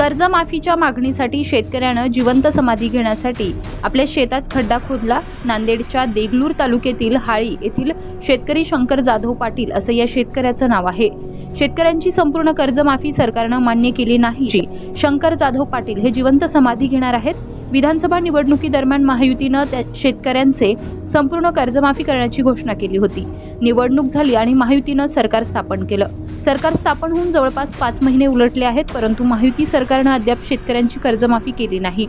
कर्जमाफीच्या मागणीसाठी शेतकऱ्यानं जिवंत समाधी घेण्यासाठी आपल्या शेतात खड्डा खोदला. नांदेडच्या देगलूर तालुक्यातील हाळी येथील शेतकरी शंकर जाधव पाटील असं या शेतकऱ्याचं नाव आहे. शेतकऱ्यांची संपूर्ण कर्जमाफी सरकारनं मान्य केली नाही. शंकर जाधव पाटील हे जिवंत समाधी घेणार आहेत. विधानसभा निवडणुकीदरम्यान महायुतीनं त्या शेतकऱ्यांचे संपूर्ण कर्जमाफी करण्याची घोषणा केली होती. निवडणूक झाली आणि महायुतीनं सरकार स्थापन केलं. सरकार स्थापन होऊन जवळपास पाच महिने उलटले आहेत परंतु महायुती सरकारनं अद्याप शेतकऱ्यांची कर्जमाफी केली नाही.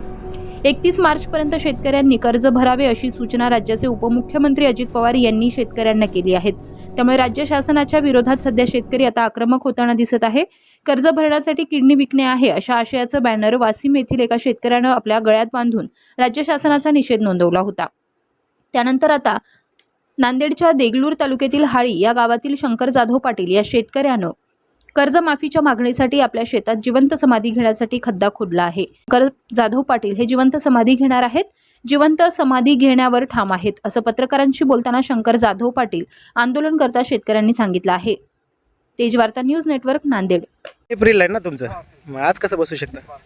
एकतीस मार्चपर्यंत शेतकऱ्यांनी कर्ज भरावे अशी सूचना राज्याचे उपमुख्यमंत्री अजित पवार यांनी शेतकऱ्यांना केली आहेत. त्यामुळे राज्य शासनाच्या विरोधात सध्या शेतकरी आता आक्रमक होताना दिसत आहे. कर्ज भरण्यासाठी किडनी विकणे आहे अशा आशयाचं बॅनर वासिम येथील एका शेतकऱ्यानं आपल्या गळ्यात बांधून राज्य शासनाचा निषेध नोंदवला होता. त्यानंतर आता नांदेडच्या देगलूर तालुक्यातील हाळी या गावातील शंकर जाधव पाटील या शेतकऱ्यानं कर्जमाफीच्या मागणीसाठी आपल्या शेतात जिवंत समाधी घेण्यासाठी खड्डा खोदला आहे. कर जाधव पाटील हे जिवंत समाधी घेणार आहेत. जिवंत समाधी घेण्यावर ठाम आहेत असं पत्रकारांशी बोलताना शंकर जाधव पाटील आंदोलनकर्ता शेतकऱ्यांनी सांगितलं आहे. तेज वार्ता न्यूज नेटवर्क नांदेड. एप्रिल आहे ना तुमचं? मग आज कसं बसू शकता?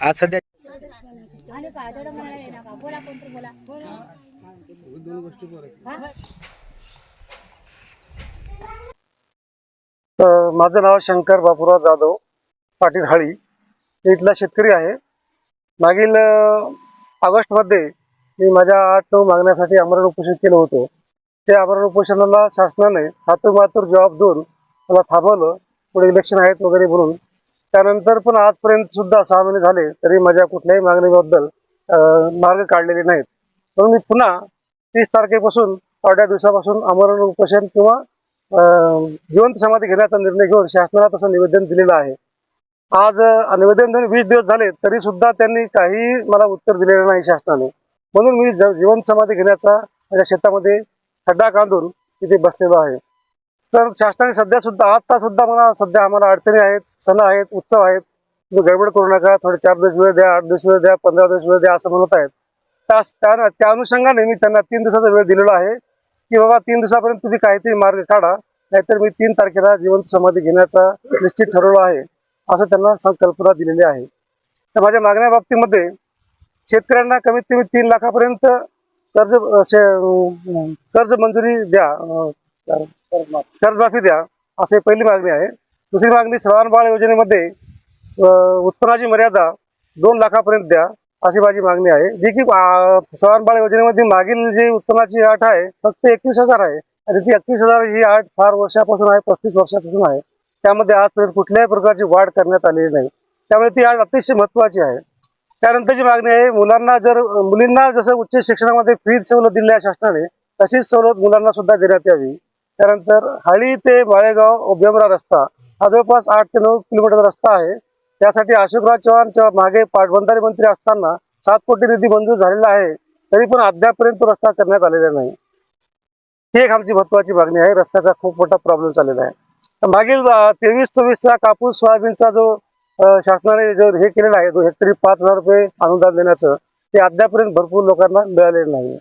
आज सध्या माझं नाव शंकर बापूराव जाधव पाटील हळी. मी इथला शेतकरी आहे. मागील ऑगस्ट ऑगस्टमध्ये मी माझ्या आठ नऊ मागण्यासाठी आमरण उपोषण केलं होतं. ते आमरण उपोषणाला शासनाने हातोमातूर जॉब देऊन मला थांबवलं. पुढे इलेक्शन आहेत वगैरे म्हणून. त्यानंतर पण आजपर्यंत सुद्धा सहा महिने झाले तरी माझ्या कुठल्याही मागणीबद्दल मार्ग काढलेले नाहीत. म्हणून मी पुन्हा तीस तारखेपासून अर्ध्या दिवसापासून आमरण उपोषण किंवा जिवंत समाधी घेण्याचा निर्णय घेऊन शासनाला तसं निवेदन दिलेलं आहे. आज निवेदन देऊन वीस दिवस झाले तरी सुद्धा त्यांनी काही मला उत्तर दिलेलं नाही शासनाने. म्हणून मी जिवंत समाधी घेण्याचा माझ्या शेतामध्ये खड्डा कांदून तिथे बसलेलो आहे. तर शासनाने सध्या सुद्धा आता सुद्धा मला सध्या आम्हाला अडचणी आहेत सण आहेत उत्सव आहेत. तुम्ही गडबड करू नका थोडे चार दिवस वेळ द्या आठ दिवस वेळ द्या पंधरा दिवस वेळ द्या असं म्हणत आहेत. त्या त्या- त्या अनुषंगाने मी त्यांना तीन दिवसाचा वेळ दिलेला आहे की बाबा तीन दिवसापर्यंत तुम्ही काहीतरी मार्ग काढा नाहीतर मी तीन तारखेला जिवंत समाधी घेण्याचा निश्चित ठरवलं आहे असं त्यांना संकल्पना दिलेली आहे. तर माझ्या मागण्या बाबतीमध्ये शेतकऱ्यांना कमीत कमी तीन लाखापर्यंत कर्ज कर्ज मंजुरी द्या कर्जमाफी द्या असे पहिली मागणी आहे. दुसरी मागणी श्रवण बाळ योजनेमध्ये उत्पन्नाची मर्यादा दोन लाखापर्यंत द्या अशी माझी मागणी आहे. जी की श्रवण बाळ योजनेमध्ये मागील जी उत्पन्नाची अट आहे फक्त एकवीस हजार आहे. आणि ती एकवीस हजार ही अट फार वर्षापासून आहे पस्तीस वर्षापासून आहे. त्यामध्ये आजपर्यंत कुठल्याही प्रकारची वाढ करण्यात आलेली नाही. त्यामुळे ती अट अतिशय महत्वाची आहे. त्यानंतरची मागणी आहे मुलांना जर मुलींना जसं उच्च शिक्षणामध्ये फी सवलत दिली आहे शासनाने तशीच सवलत मुलांना सुद्धा देण्यात यावी. त्यानंतर हाळी ते माळेगाव बेमरा रस्ता हा जवळपास आठ ते नऊ किलोमीटर रस्ता आहे. त्यासाठी अशोकराज चव्हाणच्या मागे पाटबंधारे मंत्री असताना सात कोटी निधी मंजूर झालेला आहे तरी पण अद्यापपर्यंत रस्ता करण्यात आलेला नाही. ही एक आमची महत्वाची मागणी आहे. रस्त्याचा खूप मोठा प्रॉब्लेम चाललेला आहे. मागील तेवीस चोवीसचा कापूस सोयाबीनचा जो शासनाने जो हे केलेला आहे तो हेक्टरी पाच हजार रुपये अनुदान देण्याचं ते अद्यापर्यंत भरपूर लोकांना मिळालेलं नाही.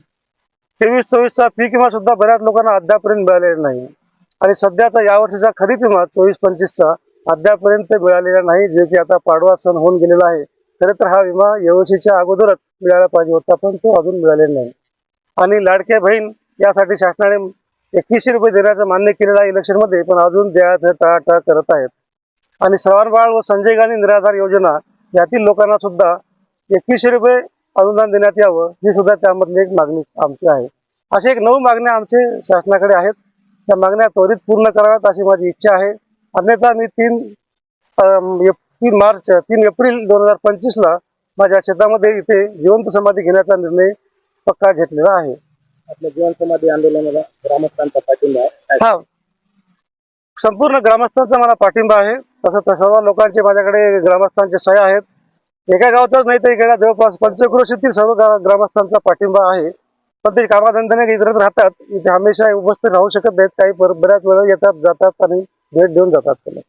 तेवीस चोवीसचा पीक विमा सुद्धा बऱ्याच लोकांना अद्यापर्यंत मिळालेला नाही. आणि सध्याचा यावर्षीचा खरीप विमा चोवीस पंचवीसचा अद्यापर्यंत मिळालेला नाही जे की आता पाडवा सण होऊन गेलेला आहे. खरं तर हा विमा यावर्षीच्या अगोदरच मिळायला पाहिजे होता पण तो अजून मिळालेला नाही. आणि लाडक्या बहीण यासाठी शासनाने एकवीसशे रुपये देण्याचं मान्य केलेलं आहे इलेक्शनमध्ये पण अजून द्यायचं टाळाटाळ करत आहेत. आणि श्रवणबाळ व संजय गांधी निराधार योजना यातील लोकांना सुद्धा एकवीसशे रुपये अनुदान देण्यात यावं ही सुद्धा त्यामधली एक मागणी आमची आहे. असे एक नऊ मागण्या आमचे शासनाकडे आहेत. त्या मागण्या त्वरित पूर्ण कराव्यात अशी माझी इच्छा आहे. अन्यथा मी तीन तीन मार्च तीन एप्रिल दोन हजार पंचवीसला माझ्या शेतामध्ये इथे जिवंत समाधी घेण्याचा निर्णय पक्का घेतलेला आहे. आपल्या जीवन समाधी आंदोलनाला ग्रामस्थांचा पाठिंबा आहे. हा. संपूर्ण ग्रामस्थांचा मला पाठिंबा आहे. तसं तर सर्व लोकांचे माझ्याकडे ग्रामस्थांचे सह्या आहेत. एका गावचाच नाही तर इकडे जवळपास पंचक्रोशीतील सर्व ग्रामस्थांचा पाठिंबा आहे. पण ते कामाधंद्याने इतरत राहतात. इथे हमेशा उपस्थित राहू शकत नाहीत. काही बऱ्याच वेळा येतात जातात आणि भेट देऊन जातात त्याला